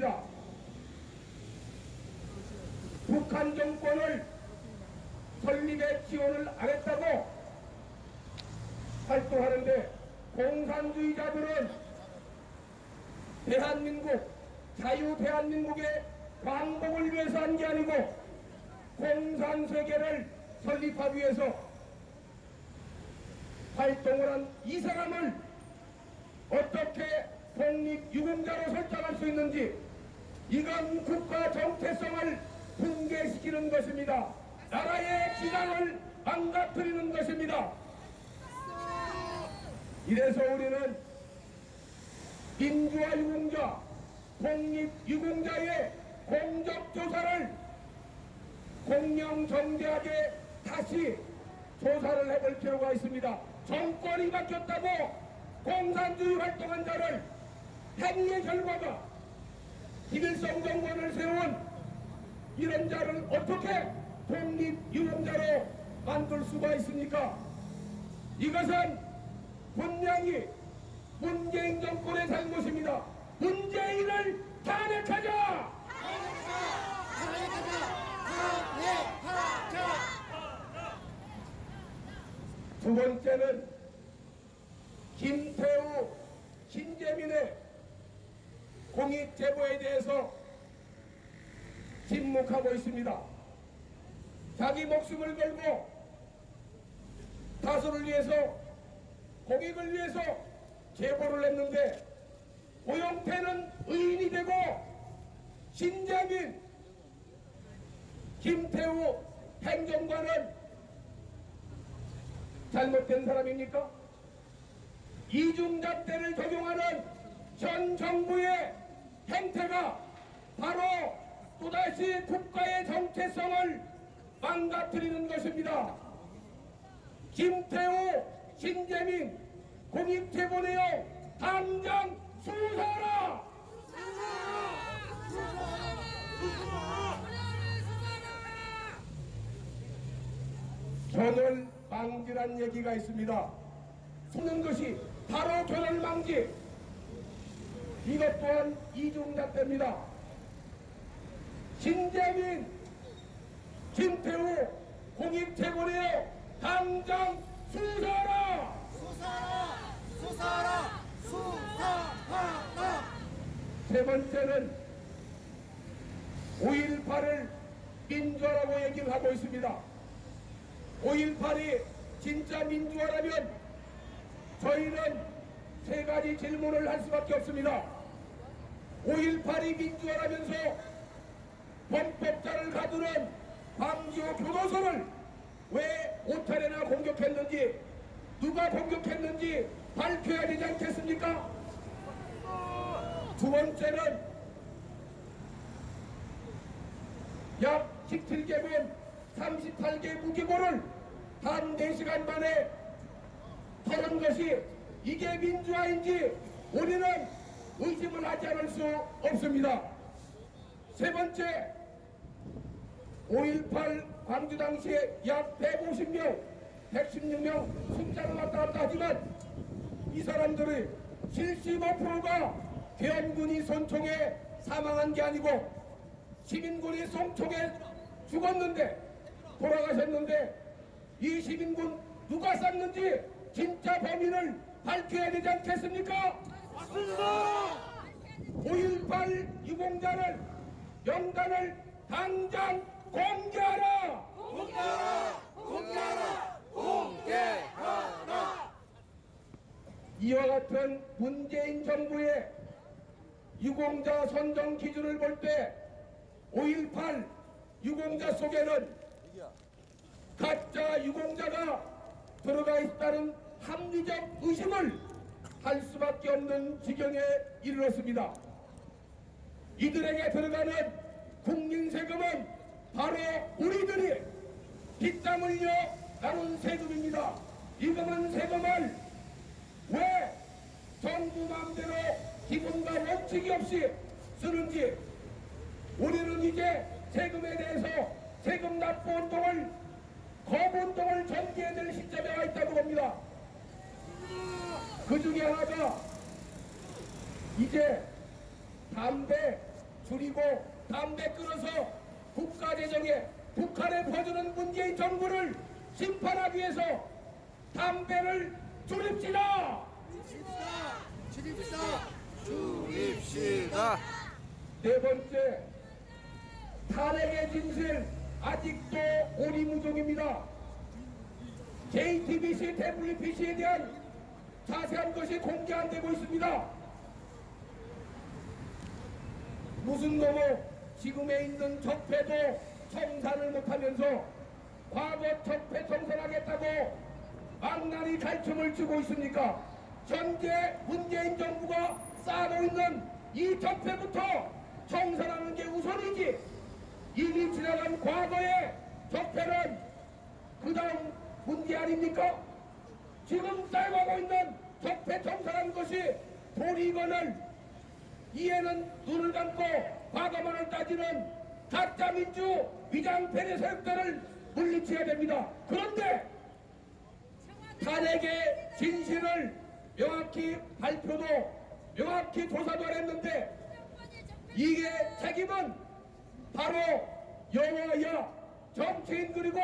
있습니다. 북한 정권을 설립에 지원을 안 했다고 활동하는데 공산주의자들은 대한민국 자유 대한민국의 광복을 위해서 한 게 아니고 공산세계를 설립하기 위해서 활동을 한 이 사람을 어떻게 독립유공자로 설정할 수 있는지 이건 국가 정체성을 붕괴시키는 것입니다. 나라의 지장을 망가뜨리는 것입니다. 이래서 우리는 민주화 유공자, 독립유공자의 공적 조사를 공명정대하게 다시 조사를 해볼 필요가 있습니다. 정권이 바뀌었다고 공산주의 활동한 자를 행위의 결과가 김 일성 정권을 세운 이런 자를 어떻게 독립유공자로 만들 수가 있습니까? 이것은 분명히 문재인 정권의 잘못입니다. 문재인을 탄핵하자! 두 번째는 김태우, 신재민의 공익 제보에 대해서 침묵하고 있습니다. 자기 목숨을 걸고 다수를 위해서 공익을 위해서 제보를 했는데 오영태는 의인이 되고 신재민, 김태우 행정관은 잘못된 사람입니까? 이중잣대를 적용하는 현 정부의 행태가 바로 또다시 국가의 정체성을 망가뜨리는 것입니다. 김태우, 신재민, 공익제보 내용 당장 수사하라! 견을 망지란 얘기가 있습니다. 속는 것이 바로 견을 망지. 이것 또한 이중잣대입니다. 신재민, 김태우 공익제보내요 당장 수사하라! 수사하라! 수사하라! 수사하라! 세 번째는 5.18을 민주화라고 얘기를 하고 있습니다. 5.18이 진짜 민주화라면 저희는 세 가지 질문을 할 수밖에 없습니다. 5.18이 민주화라면서 범법자를 가두는 광주 교도소를 왜 오탈이나 공격했는지 누가 공격했는지 밝혀야 되지 않겠습니까? 두 번째는 약 17개군 38개 무기고를 한 4시간 만에 털은 것이 이게 민주화인지 우리는 의심을 하지 않을 수 없습니다. 세 번째 5.18 광주 당시에 약 150명 116명 숫자를 왔다 갔다 하지만 이 사람들의 75%가 괴한군이 손총에 사망한 게 아니고 시민군이 손총에 죽었는데 돌아가셨는데 이 시민군 누가 쐈는지 진짜 범인을 밝혀야 되지 않겠습니까? 맞습니다! 5.18 유공자를 명단을 당장 공개하라! 공개하라! 공개하라! 공개하라! 이와 같은 문재인 정부의 유공자 선정 기준을 볼 때 5.18 유공자 속에는 가짜 유공자가 들어가 있다는 합리적 의심을 할 수밖에 없는 지경에 이르렀습니다. 이들에게 들어가는 국민 세금은 바로 우리들이 빗땀 흘려 나눈 세금입니다. 이금은 세금을 왜 정부 마음대로 기본과 원칙이 없이 쓰는지 우리는 이제 세금에 대해서 세금 납부 운동을 거부 운동을 전개해야 될 시점에 와 있다고 봅니다. 그 중에 하나가 이제 담배 줄이고 담배 끊어서 국가 재정에 북한에 퍼주는 문재인 정부를 심판하기 위해서 담배를 줄입시다. 줄입시다. 줄입시다. 네 번째, 탄핵의 진실 아직도 오리무종입니다. JTBC, WBC에 대한 자세한 것이 공개 안 되고 있습니다. 무슨 놈의 지금에 있는 적폐도 청산을 못하면서 과거 적폐 청산하겠다고 망나니 갈춤을 치고 있습니까? 현재 문재인 정부가 쌓아놓고 있는 이 적폐부터 청산하는 게 우선이지 이미 지나간 과거의 적폐는 그 다음 문제 아닙니까? 지금 쌓여가고 있는 적폐 청산하는 것이 도리건을 이에는 눈을 감고 과거만을 따지는 가짜 민주 위장 패리 세력들을 물리쳐야 됩니다. 그런데 탄핵의 진실을 명확히 발표도 명확히 조사도 안 했는데 이게 책임은 바로 여와야 정치인 그리고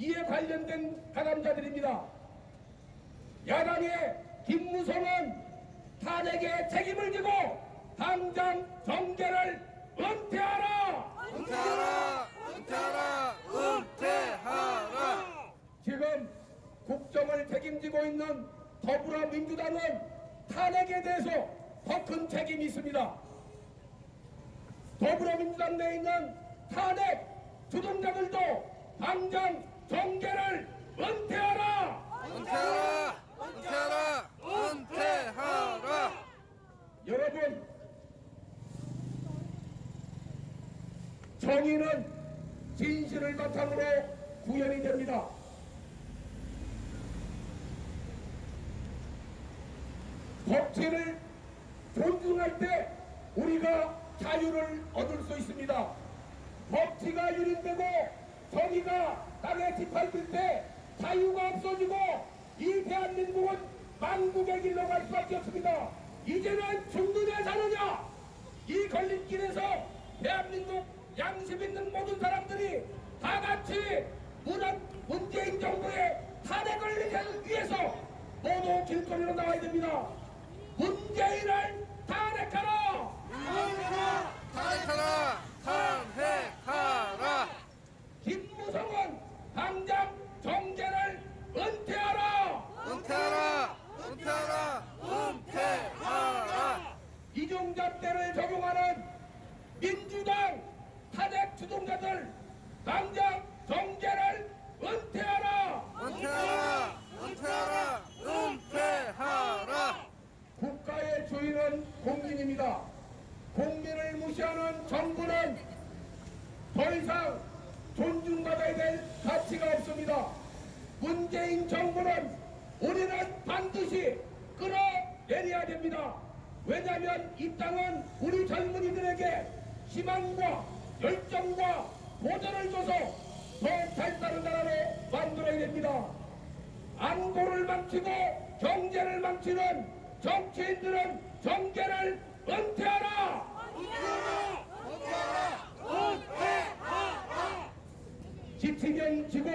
이에 관련된 가담자들입니다. 야당의 김무성은 탄핵의 책임을 지고 당장 정계를 은퇴하라! 은퇴하라. 은퇴하라. 은퇴하라. 지금 국정을 책임지고 있는 더불어민주당은 탄핵에 대해서 더 큰 책임이 있습니다. 더불어민주당 내에 있는 탄핵 주동자들도 당장 정계를! 은퇴하라. 은퇴하라. 은퇴하라. 여러분, 정의는 진실을 바탕으로 구현이 됩니다. 법치를 존중할 때 우리가 자유를 얻을 수 있습니다. 법치가 유린되고 정의가 땅에 짓밟힐 때 자유가 없어지고 이 대한민국은 망국의 길로 갈 수밖에 없습니다. 이제는 죽느냐 사느냐 이 걸림길에서 대한민국 양심 있는 모든 사람들이 다 같이 문재인 정부의 탄핵을 위해서 모두 길거리로 나와야 됩니다. 문재인을 탄핵하라! 탄핵하라. 탄핵하라. 김무성은 당장 정계를 은퇴하라! 은퇴하라. 은퇴하라. 은퇴하라. 이중잣대를 적용하는 민주당 탄핵 주동자들 당장 정계를 은퇴하라! 은퇴하라. 은퇴하라. 은퇴하라. 국가의 주인은 국민입니다. 국민을 무시하는 정부는 더 이상 존중받아야 될 가치가 없습니다. 문재인 정부는 우리는 반드시 끌어내려야 됩니다. 왜냐하면 이 땅은 우리 젊은이들에게 희망과 열정과 도전을 줘서 더 잘 사는 나라로 만들어야 됩니다. 안보를 망치고 경제를 망치는 정치인들은 정계를 은퇴하라! 지치면 지고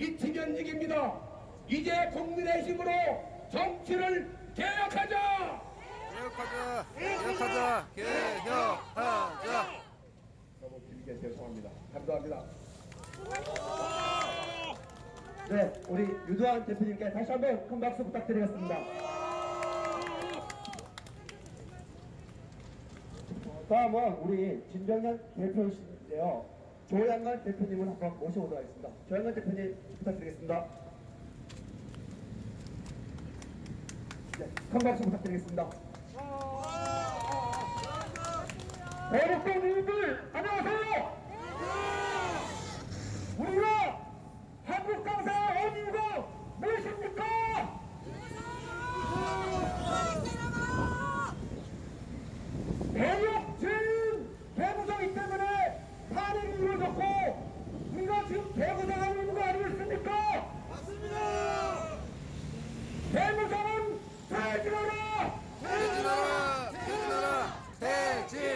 이치면 이깁니다. 이제 국민의 힘으로 정치를 개혁하자! 개혁하자. 개혁하자. 개혁하자. 너무 길게 죄송합니다. 감사합니다. 네, 우리 유도환 대표님께 다시 한번 큰 박수 부탁드리겠습니다. 다음은 우리 진정현 대표이신데요. 조양관 대표님을 한번 모셔보도록 하겠습니다. 조양관 대표님 부탁드리겠습니다. 네, 큰 박수 부탁드리겠습니다. 대륙동 민들 안녕하세요. 우리가 한국 강사의 어디가 무엇입니까? 대륙 제일 대구성이 때문에 탄핵이 이루어졌고 우리가 지금 대구당하고 있는 거 아니겠습니까? 맞습니다. 대구성은 퇴진하라! 퇴진하라. 퇴진하라. 퇴진하라.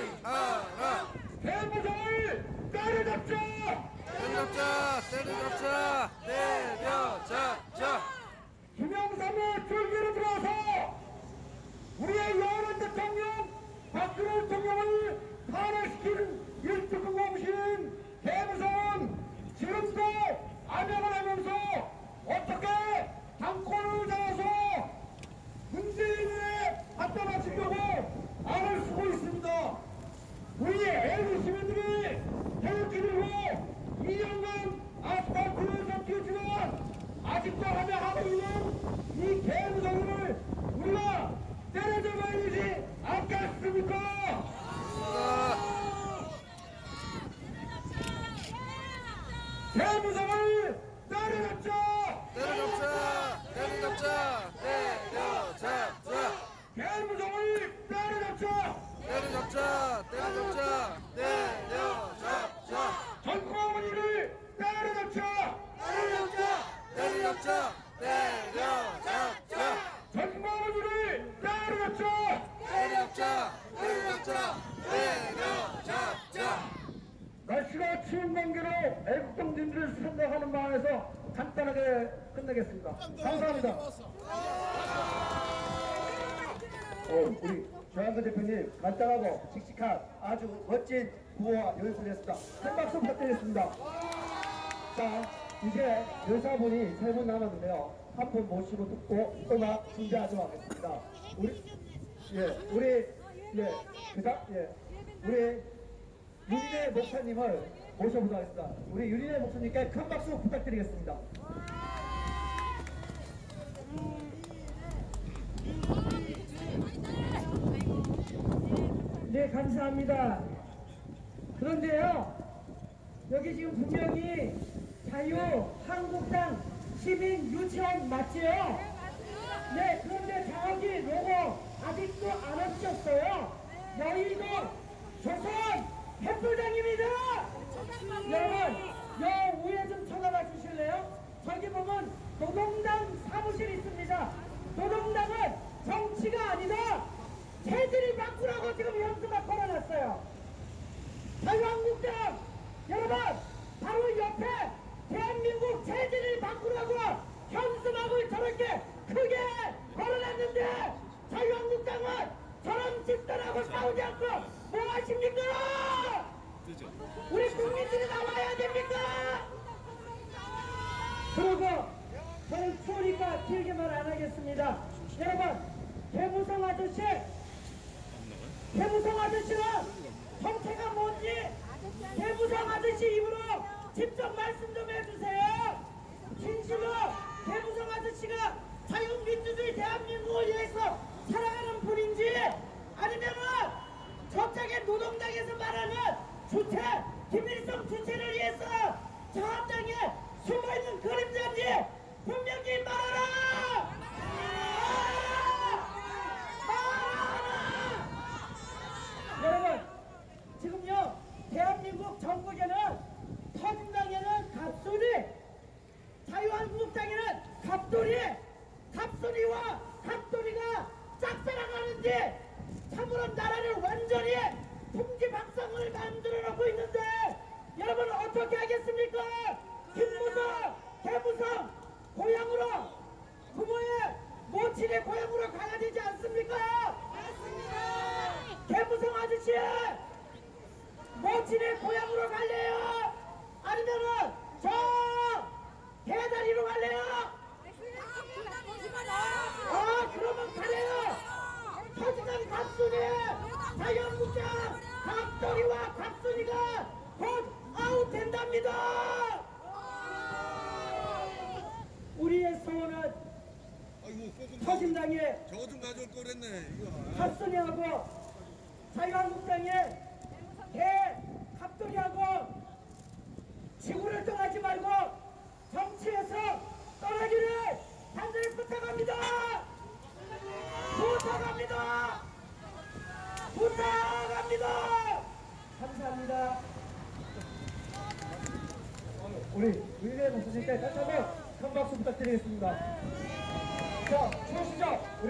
대통령을 탄핵시키는 일특급 공신 대무선 지금도 암약을 하면서 어떻게 당권을 잡아서 문재인의 갖다 바치려고 악을 쓰고 있습니다. 우리 애국 시민들이 태극기를 로 2년간 아스팔트에서 뛰었지만 아직도 하며 하고 있는 이 개무성을 우리가 때려잡아야 되지 않겠습니까? 개무성을 때려잡자! 때려잡자 때려잡자 때려잡자 개무성을 때려잡자! 때려잡자 때려잡자 때려잡자 전광훈이를 때려잡자! 때려잡자 때려잡자 전광훈이를 때려잡자! 때려잡자 때려잡자 때려잡자 날씨가 추운 관계로 애국동진들을 생각하는 마음에서 간단하게 끝내겠습니다. 감사합니다. 어, 우리 조한근 대표님 간단하고 씩씩한 아주 멋진 구호와 연설이었습니다. 큰 박수 부탁드리겠습니다. 자, 이제 여사분이 세 분 남았는데요. 한 분 모시고 듣고 음악 준비하도록 하겠습니다. 우리, 예, 우리, 예, 그다, 예, 우리 윤희대 목사님을 모셔보도록 하겠습니다. 우리 윤희대 목사님께 큰 박수 부탁드리겠습니다. 네, 감사합니다. 그런데요, 여기 지금 분명히 자유 한국당 시민 유치원 맞지요? 네, 그런데 정확히 로고 아직도 안 합쳤어요. 여의도 조선 햇불당입니다! 여러분, 저기 보면 노동당 사무실 있습니다. 노동당은 정치가 아니다. 체질이 바꾸라고 지금 현수막 걸어놨어요. 자유한국당 여러분 바로 옆에 대한민국 체질을 바꾸라고 현수막을 저렇게 크게 걸어놨는데 자유한국당은 저런 집단하고 싸우지 않고 뭐 하십니까? 우리 국민들이 나와야 됩니까? 그리고 저는 추우니까 길게 말 안 하겠습니다. 여러분 개무성 아저씨 개무성 아저씨는 정체가 뭔지 개무성 아저씨 입으로 직접 말씀 좀 해주세요. 진실로 개무성 아저씨가 자유민주주의 대한민국을 위해서 살아가는 분인지 아니면은 저쪽에 노동당에서 말하는 주체 김일성 주체를 위해서 저 앞당에 숨어있는 그림자인지 분명히 말하라! 말하라! 여러분 지금요 대한민국 전국에는 갑소리 자유한국당에는 갑돌이 갑소리와 갑돌이가 짝사랑하는지 참으로 나라를 완전히 풍지박상을 만들어 놓고 있는데 여러분 어떻게 하겠습니까 김무성 개무성 고향으로 부모의 모친의 고향으로 가야 되지 않습니까 개무성 아저씨 모친의 고향으로 갈래요? 아니면은 저 대다리로 갈래요? 아 그러면 가래요 터지는 갑순이 자유한국당 갑돌이와 갑순이가 곧 아웃된답니다 우리의 소원은 좀 가져올 이거 갑순이하고 자유한국당의 대갑돌이하고 지구를 떠나지 말고 정치에서 떠나기를 간절히 부탁합니다. 부탁합니다. 부탁합니다. 감사합니다. 우리 윤희대 목사님께 다시 한번 큰 박수 부탁드리겠습니다. 자? 우리